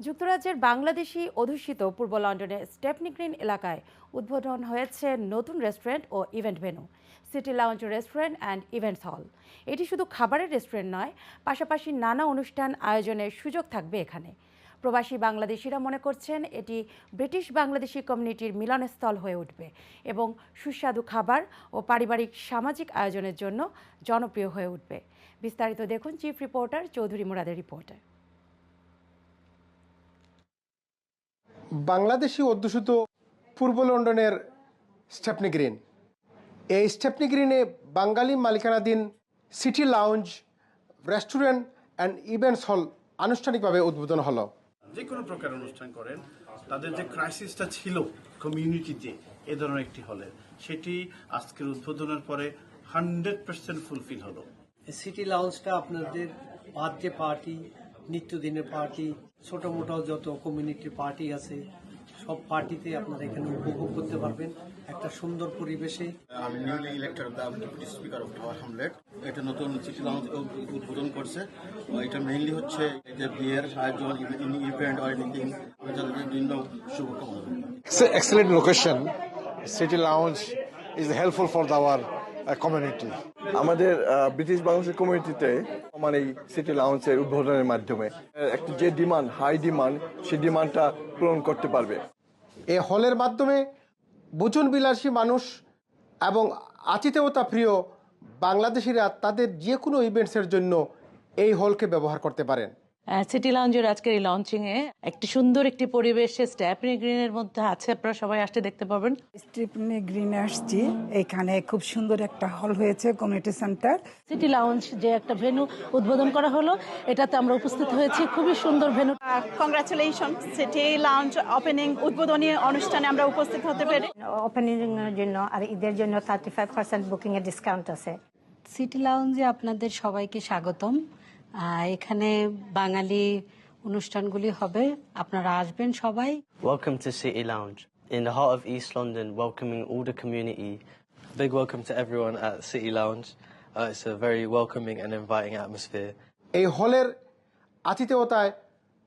যুক্তরাজ্যের বাংলাদেশি অধ্যুষিত পূর্ব লন্ডনের স্টেপনি গ্রিন এলাকায় উদ্বোধন হয়েছে নতুন restaurant O event venue city lounge restaurant and events hall. এটি শুধু খাবারের রেস্টুরেন্ট নয়, পাশাপাশি নানা অনুষ্ঠান আয়োজনের সুযোগ থাকবে এখানে। প্রবাসী বাংলাদেশিরা মনে করছেন এটি ব্রিটিশ বাংলাদেশি কমিউনিটির মিলনস্থল হয়ে উঠবে এবং সুস্বাদু খাবার ও পারিবারিক সামাজিক আয়োজনের জন্য জনপ্রিয় হয়ে উঠবে। বিস্তারিত দেখুন চিফ রিপোর্টার চৌধুরী মুরাদের রিপোর্টে। বাংলাদেশি অধ্যুষিত পূর্ব লন্ডনের স্টেপনি গ্রিন। এই স্টেপনি গ্রিনে বাঙালি মালিকানাধীন city lounge restaurant and events hall আনুষ্ঠানিকভাবে উদ্বোধন হলো। যে কোনো প্রকার অনুষ্ঠান করেন তাদের যে ক্রাইসিসটা ছিল কমিউনিটিতে এ ধরনের একটি হলে সেটি আজকের উদ্বোধনের পরে হান্ড্রেড পার্সেন্ট ফুলফিল হলো। সিটি লাউঞ্জটা আপনাদের বার্থডে পার্টি নিত্যদিনের পার্টি ছোট মোটো যত কমিউনিটি পার্টি আছে সব পার্টিতে আপনারা এখানে উপভোগ করতে পারবেন একটা সুন্দর পরিবেশে। আমি newly elected deputy speaker of Tower Hamlet এটা নতুন সিটি লাউঞ্জ উদ্বোধন করছে। এটা মেইনলি হচ্ছে এই যে বিয়ের আয়োজন ইভেন্ট অর এনিথিং যাদের বিভিন্ন শুভকামনা। It's an excellent location. City Lounge is helpful community. আমাদের ব্রিটিশ বাংলাদেশের কমিউনিটিতে মানে এই সিটি লাউন্সের উদ্বোধনের মাধ্যমে একটা যে ডিমান্ড হাই ডিমান্ড সেই ডিমান্ডটা পূরণ করতে পারবে এ হলের মাধ্যমে বুচন বিলাসী মানুষ এবং আতিথেয়তা প্রিয় বাংলাদেশিরা তাদের যে কোনো ইভেন্টসের জন্য এই হলকে ব্যবহার করতে পারেন সিটি লাউঞ্জের আজকের এই লঞ্চিং এ একটি সুন্দর একটি পরিবেশে স্ট্যাপনি গ্রিনের মধ্যে আছে। আপনারা সবাই আসতে দেখতে পাবেন স্টিপনি গ্রিনে আসছি। এখানে খুব সুন্দর একটা হল হয়েছে কমিউনিটি সেন্টার সিটি লাউঞ্জ যে একটা ভেনু উদ্বোধন করা হলো এটাতে আমরা উপস্থিত হয়েছি। খুবই সুন্দর venue congratulation city lounge opening উদ্বোধনী অনুষ্ঠানে আমরা উপস্থিত হতে পেরে ওপেনিং এর জন্য আর ঈদের জন্য থার্টি ফাইভ পার্সেন্ট বুকিং এর ডিসকাউন্ট আছে। সিটি লাউঞ্জে আপনাদের সবাইকে স্বাগতম। এখানে বাঙালি অনুষ্ঠানগুলি হবে। আপনারা আসবেন সবাই। Welcome to city lounge in the heart of East London welcoming all the community big welcome to everyone at city lounge it's a very welcoming and inviting atmosphere এই হলের আতিথেয়তায়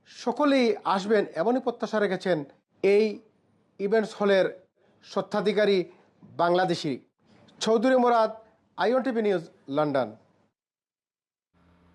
সকলেই আসবেন এমনই প্রত্যাশা রেখেছেন এই ইভেন্টস হলের সত্ত্বাধিকারী Bangladeshi. Chowdhury Morad IOTV news London